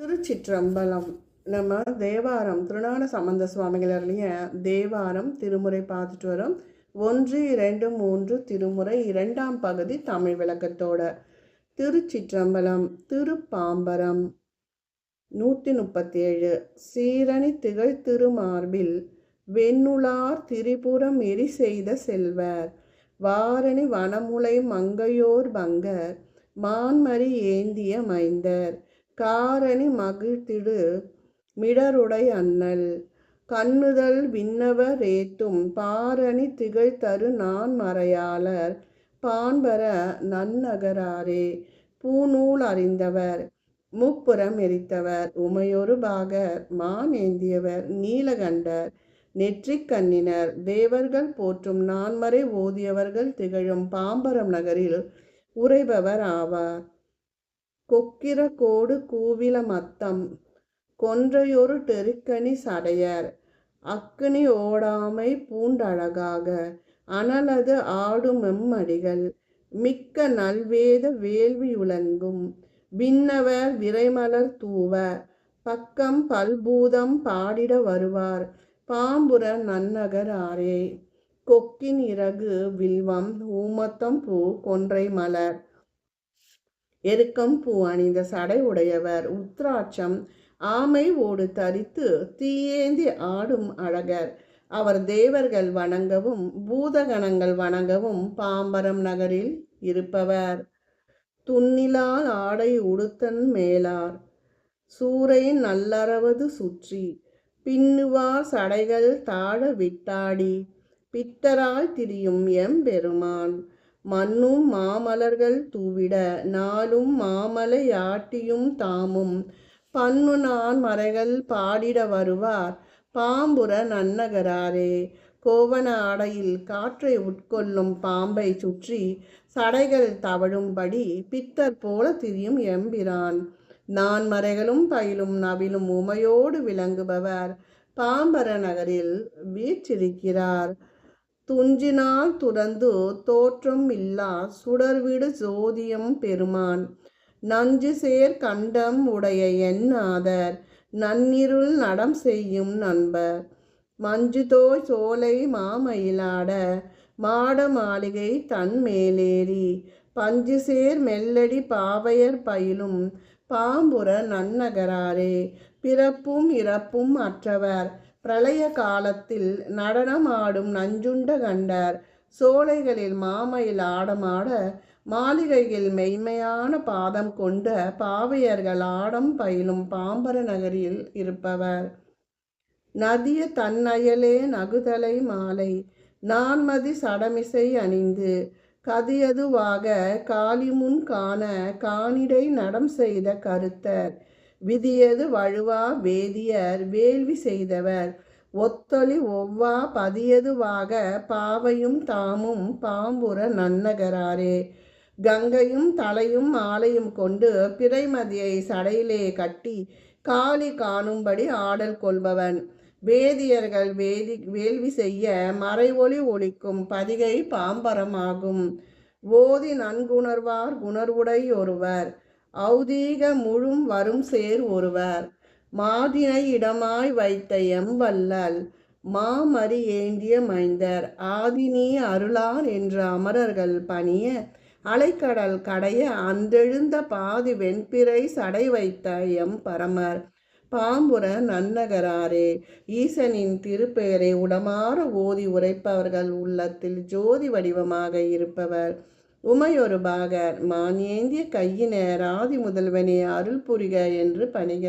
திருச்சிற்றம்பலம். நம்ம தேவாரம் திருநான சம்பந்த சுவாமிகளர்லைய தேவாரம் திருமுறை பார்த்துட்டு வரோம். ஒன்று இரண்டு மூன்று திருமுறை இரண்டாம் பகுதி தமிழ் விளக்கத்தோட. திருச்சிற்றம்பலம் திருப்பாம்பரம் நூற்றி முப்பத்தி ஏழு சீரணி திகழ் திருமார்பில் வெண்ணுளார் திரிபுரம் எரி செய்த செல்வர். வாரணி வனமுலை மங்கையோர் பங்கர் மான்மரி ஏந்திய மைந்தர். காரணி மகிழ்த்திடு மிடருடை அண்ணல். கண்ணுதல் விண்ணவர் ஏத்தும் பாரணி திகழ்தரு நான் மறையாளர். பான்பர நன்னகராரே பூநூல் அறிந்தவர் முப்புறம் எரித்தவர் உமையொரு பாகர் மான் ஏந்தியவர் நீலகண்டர் நெற்றிக் கண்ணினர் தேவர்கள் போற்றும் நான்மறை ஓதியவர்கள் திகழும் பாம்பரம் நகரில் உறைபவர் ஆவார். கொக்கிர கோடு கூவில மத்தம். கொன்றையொரு டெருக்கணி சடையர். அக்கினி ஓடாமை பூண்டழகாக. அனலது ஆடும் எம்மடிகள் மிக்க நல்வேத வேள்வி உலங்கும் விண்ணவர் விரைமலர் தூவ. பக்கம் பல்பூதம் பாடிட வருவார். பாம்புர நன்னகர் ஆரே. கொக்கின் இறகு வில்வம் ஊமத்தம் பூ கொன்றை மலர். எருக்கம் பூ அணிந்த சடை உடையவர். உத்ராட்சம் ஆமை ஓடு தரித்து தீயேந்தி ஆடும் அழகர். அவர் தேவர்கள் வணங்கவும் பூதகணங்கள் வணங்கவும் பாம்பரம் நகரில் இருப்பவர். துன்னிலால் ஆடை உடுத்தன் மேலார். சூறை நல்லறவது சுற்றி பின்னுவார் சடைகள் தாழ விட்டாடி. பித்தரால் திரியும் எம்பெருமான். மண்ணும் மாமலர்கள் தூவிட நாளும் மாமலையாட்டியும் தாமும். பன்னு நான் மறைகள் பாடிட வருவார் பாம்புர நன்னகராரே. கோவன ஆடையில் காற்றை உட்கொள்ளும் பாம்பை சுற்றி சடைகள் தவழும்படி பித்தர் போல திரியும் எம்பிரான். நான் மறைகளும் பயிலும் நவிலும் உமையோடு விளங்குபவர் பாம்பர நகரில் வீற்றிருக்கிறார். துஞ்சினால் துறந்து தோற்றம் இல்லா சுடர்விடு ஜோதியம் பெருமான். நஞ்சு சேர் கண்டம் உடைய எண்ணாதர் நன்னிருள் நடம் செய்யும் நண்பர். மஞ்சுதோய் சோலை மாமயிலாட மாட மாளிகை தன் மேலேறி. பஞ்சு சேர் மெல்லடி பாவையர் பயிலும் பாம்புர நன்னகராரே. பிறப்பும் இறப்பும் அற்றவர். பிரளய காலத்தில் நடனமாடும் நஞ்சுண்ட கண்டர். சோலைகளில் மாமையில் ஆடமாட மாளிகையில் மெய்மையான பாதம் கொண்ட பாவையர்கள் ஆடம் பயிலும் பாம்பர நகரில் இருப்பவர். நதிய தன்னயலே நகுதலை மாலை நான்மதி சடமிசை அணிந்து கதியதுவாக காளிமுன் காண காணிடை நடம் செய்த கருத்தர். விதியது வழுவா வேதியர் வேள்வி செய்தவர். ஒத்தொளி ஒவ்வா பதியதுவாக பாவையும் தாமும் பாம்புர நன்னகராரே. கங்கையும் தலையும் மாலையும் கொண்டு பிறைமதியை சடையிலே கட்டி காளி காணும்படி ஆடல் கொள்பவன். வேதியர்கள் வேதி வேள்வி செய்ய மறைவொளி ஒழிக்கும் பதிகை பாம்பரமாகும். ஓதி நன்குணர்வார் குணர்வுடை ஒருவர். ஔதீக முழும் வரும் சேர் ஒருவர். மாதினை இடமாய் வைத்த எம்பல்லல் மாமரி ஏந்திய மைந்தர். ஆதினி அருளார் என்ற அமரர்கள் பணிய அலைக்கடல் கடைய அந்தெழுந்த பாதி வெண்பிறை சடை வைத்த எம் பரமர். பாம்புர நன்னகராரே ஈசனின் திருப்பெயரை உடமாற ஓதி உரைப்பவர்கள் உள்ளத்தில் ஜோதி வடிவமாக இருப்பவர். உமையொரு பாகர் மான் ஏந்திய கையினர் ஆதி முதல்வனே அருள் புரிக என்று பணிக.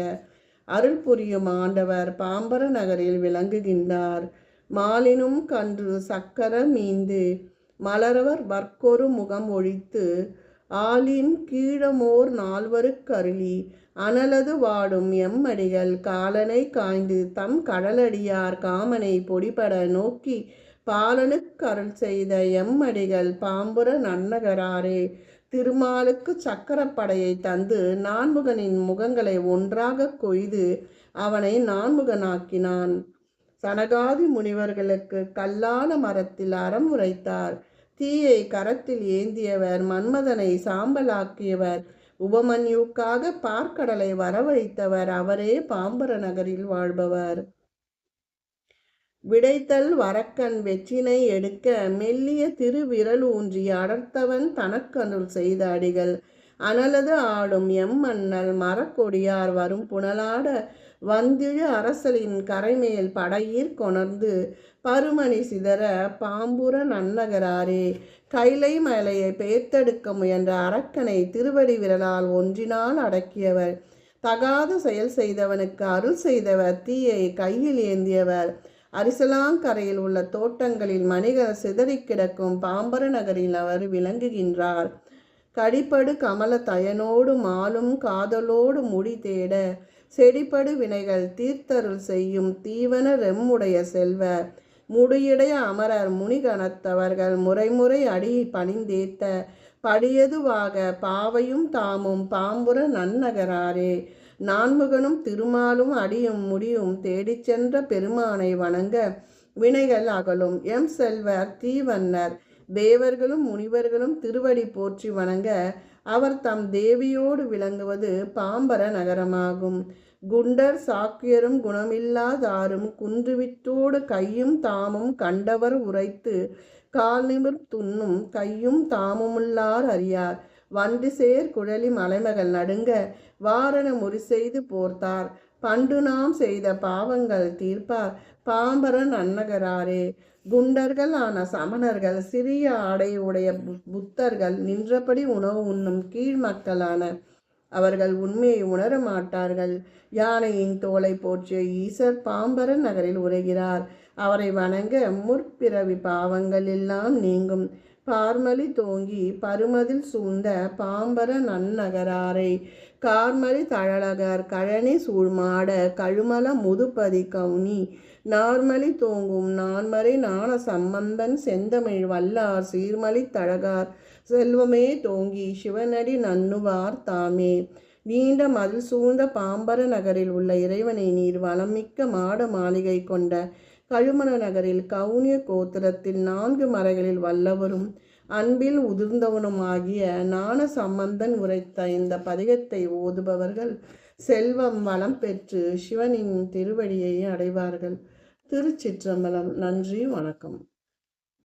அருள் புரியும் ஆண்டவர் பாம்பர நகரில் விளங்குகின்றார். மாலினும் கன்று சக்கர மீந்து மலரவர் வர்க்கொரு முகம் ஒழித்து ஆலின் கீழமோர் நால்வருக்கருளி அனலது வாடும் எம்மடிகள் காலனை காய்ந்து தம் கடலடியார் காமனை பொடிபட நோக்கி பாலனுக்கு அருள் செய்த எம்மடிகள் பாம்புர நன்னகராரே திருமாலுக்கு சக்கரப்படையை தந்து நான்முகனின் முகங்களை ஒன்றாக கொய்து அவனை நான்முகனாக்கினான். சனகாதி முனிவர்களுக்கு கல்லான மரத்தில் அறம் உரைத்தார். தீயை கரத்தில் ஏந்தியவர் மன்மதனை சாம்பலாக்கியவர் உபமன்யுக்காக பார்க்கடலை வரவழைத்தவர் அவரே பாம்பர நகரில் வாழ்பவர். விடைத்தல் வரக்கன் வெற்றினை எடுக்க மெல்லிய திருவிரல் ஊன்றி அடர்த்தவன் தனக்கனுள் செய்த அடிகள். அனலது ஆடும் எம்மன்னல் மரக்கொடியார் வரும் புனலாட வந்திழு அரசலின் கரைமேல் படையீர் கொணர்ந்து பருமணி சிதற பாம்புர நன்னகராரே கைலை மலையை பேர்த்தெடுக்க முயன்ற அரக்கனை திருவடி விரலால் ஒன்றினால் அடக்கியவர். தகாத செயல் செய்தவனுக்கு அருள் செய்தவர் தீயை கையில் ஏந்தியவர். அரிசலாங்கரையில் உள்ள தோட்டங்களில் மணிகர் சிதறி கிடக்கும் பாம்பர நகரில் அவர் விளங்குகின்றார். கடிப்படு கமல தயனோடு மாலும் காதலோடு முடி தேட செடிப்படு வினைகள் தீர்த்தருள் செய்யும் தீவன ரெம்முடைய செல்வ. முடியுடைய அமரர் முனிகணத்தவர்கள் முறைமுறை அடி பணிந்தேத்த. படியதுவாக பாவையும் தாமும் பாம்புர நன்னகராரே. நான்முகனும் திருமாலும் அடியும் முடியும் தேடிச் சென்ற பெருமானை வணங்க வினைகள் அகலும். எம் செல்வர் தீவன்னர் தேவர்களும் முனிவர்களும் திருவடி போற்றி வணங்க அவர் தம் தேவியோடு விளங்குவது பாம்பர நகரமாகும். குண்டர் சாக்கியரும் குணமில்லாதாரும் குன்றுவிட்டோடு கையும் தாமும் கண்டவர் உரைத்து கால் நிமிர் துண்ணும் கையும் தாமுமுள்ளார் அறியார். வண்டு சேர் குழலி மலைமகள் நடுங்க வாரண முறி செய்து போர்த்தார். பண்டு நாம் செய்த பாவங்கள் தீர்ப்பார். பாம்பரன் அன்னகராரே. குண்டர்கள் ஆன சமணர்கள் சிறிய ஆடை உடைய புத்தர்கள் நின்றபடி உணவு உண்ணும் கீழ் மக்களான அவர்கள் உண்மையை உணர மாட்டார்கள். யானையின் தோலை போற்றிய ஈசர் பாம்பரன் நகரில் உரைகிறார் அவரை வணங்க முற்பிறவி பாவங்கள் எல்லாம் நீங்கும். பார்மலி தோங்கி பருமதில் சூழ்ந்த பாம்பர நன்னகராரை. கார்மலி தழலகர் கழனி சூழ்மாட கழுமல முதுபதி கவுனி. நார்மலி தோங்கும் நான்மறை நாண சம்பந்தன் செந்தமிழ் வல்லார் சீர்மலி தழகார் செல்வமே தோங்கி சிவனடி நன்னுவார் தாமே. நீண்ட மதில் சூழ்ந்த பாம்பர நகரில் உள்ள இறைவனை நீர் வளமிக்க மாட மாளிகை கொண்ட கழுமண நகரில் கவுனிய கோத்திரத்தில் நான்கு மறைகளில் வல்லவரும் அன்பில் உதிர்ந்தவனும் ஆகிய ஞான சம்பந்தன் உரைத்த இந்த பதிகத்தை ஓதுபவர்கள் செல்வம் வளம் பெற்று சிவனின் திருவடியை அடைவார்கள். திருச்சிற்றம்பலம். நன்றி வணக்கம்.